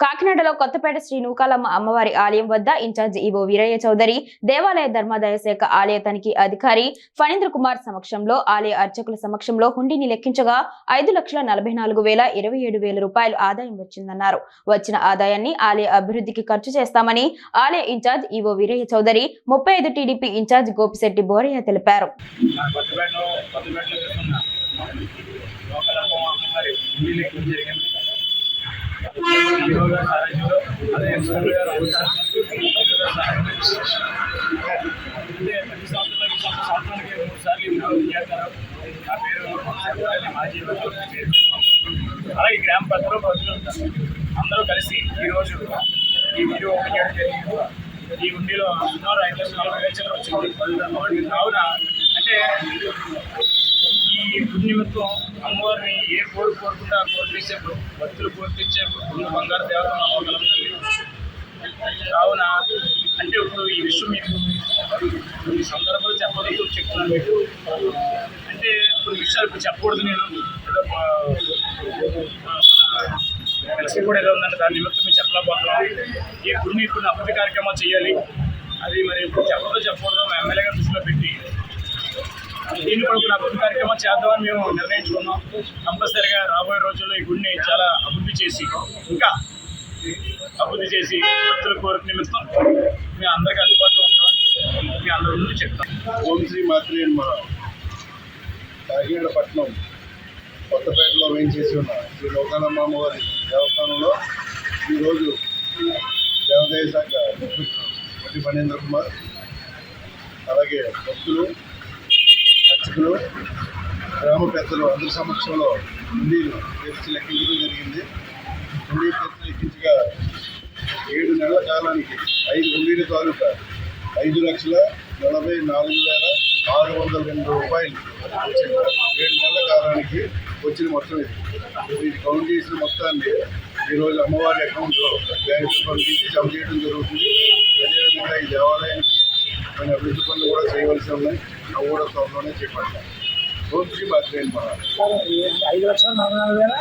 కాకినాడలో కొత్తపేట శ్రీ నూకాలమ్మ అమ్మవారి ఆలయం వద్ద ఇన్ఛార్జ్ ఈవో వీరయ్య చౌదరి దేవాలయ ధర్మాదాయ శాఖ ఆలయ తనిఖీ అధికారి ఫణీంద్ర కుమార్ సమక్షంలో ఆలయ అర్చకుల సమక్షంలో హుండీని లెక్కించగా ఐదు లక్షల నలభై నాలుగు వేల ఇరవై ఏడు వేల రూపాయలు ఆదాయం వచ్చిందన్నారు. వచ్చిన ఆదాయాన్ని ఆలయ అభివృద్ధికి ఖర్చు చేస్తామని ఆలయ ఇన్ఛార్జ్ ఈవో వీరయ్య చౌదరి ముప్పై ఐదు టీడీపీ ఇన్ఛార్జ్ గోపిశెట్టి బోరయ్య తెలిపారు. జరిగింది కొత్తపేటలో కొత్తపేటలో చేస్తున్న లోకలమ్మ అమ్మవారి ఇల్లు ఎక్కువ జరిగింది కాలేజీలో అదే అంటే ప్రతి సంవత్సరానికి మూడు సార్లు చేస్తారు నా పేరు మాజీ అలాగే గ్రామ పెద్దలు ప్రజలు అందరూ కలిసి ఈరోజు ఈ వీడియో ఓపెన్ చేయడం జరిగింది. ఈ ఉండిలో సుమారు ఐదు లక్షల నలభై వేల వచ్చింది. కావున అంటే పుణ్యమిత్వం అమ్మవారిని ఏ కోరు కోరుకుంటే ఆ కోరిపించే భక్తులు కోరిపించే పుణ్య బంగారు దేవత నమ్మగలం తల్లి. కావున అంటే ఇప్పుడు ఈ విషయం మీకు కొన్ని సందర్భాలు చెప్పడంతో చెప్తున్నాను మీకు. అంటే కొన్ని విషయాలు ఇప్పుడు చెప్పకూడదు నేను. ఏదో మా- కలిసి కూడా ఏదో ఉందంటే దాని నిమిత్తం మేము చెప్పలేకపోతున్నాం. ఈ పుణ్య ఇప్పుడు అభివృద్ధి కార్యక్రమాలు చేయాలి. అది మరి ఇప్పుడు చెప్పదో చెప్పకూడదు మా ఎమ్మెల్యే గారు దృష్టిలో పెట్టి దీన్ని కూడా అభివృద్ధి కార్యక్రమం చేద్దామని మేము నిర్ణయించుకున్నాం. కంపల్సరిగా రాబోయే రోజుల్లో ఈ గుడిని చాలా అభివృద్ధి చేసి ఇంకా అభివృద్ధి చేసి భక్తుల కోరిక నిమిత్తం మేము అందరికీ అందుబాటులో ఉంటామని మీ అందరి ముందు చెప్తాం. ఓం శ్రీ మాత్రి మన కాకినాడ పట్నం కొత్తపేటలో వేయించేసి ఉన్న శ్రీ లోకానమ్మ అమ్మవారి దేవస్థానంలో ఈరోజు దేవాదాయ శాఖ మంత్రి ఫణీంద్ర కుమార్ అలాగే భక్తులు అర్చకులు గ్రామ పెద్దలు అందరి సమక్షంలో హుండీలు తెరిచి లెక్కించడం జరిగింది. హుండీ తెరిచి లెక్కించగా ఏడు నెలల కాలానికి ఐదు హుండీల తాలూకా ఐదు లక్షల నలభై నాలుగు వేల ఆరు వందల రెండు రూపాయలు వచ్చింది. ఏడు నెలల కాలానికి వచ్చిన మొత్తం ఇది. ఇది కౌంట్ చేసిన మొత్తాన్ని ఈరోజు అమ్మవారి అకౌంట్లో బ్యాంకు పంపించి జమ చేయడం జరుగుతుంది అదేవిధంగా ఈ దేవాలయానికి కొన్ని అభివృద్ధి పనులు కూడా చేయవలసి ఉన్నాయి అవి కూడా త్వరలోనే చేపడతాం ఓం శ్రీ మాత్రేన్ మహా ఐదు లక్షల నలభై నాలుగు వేల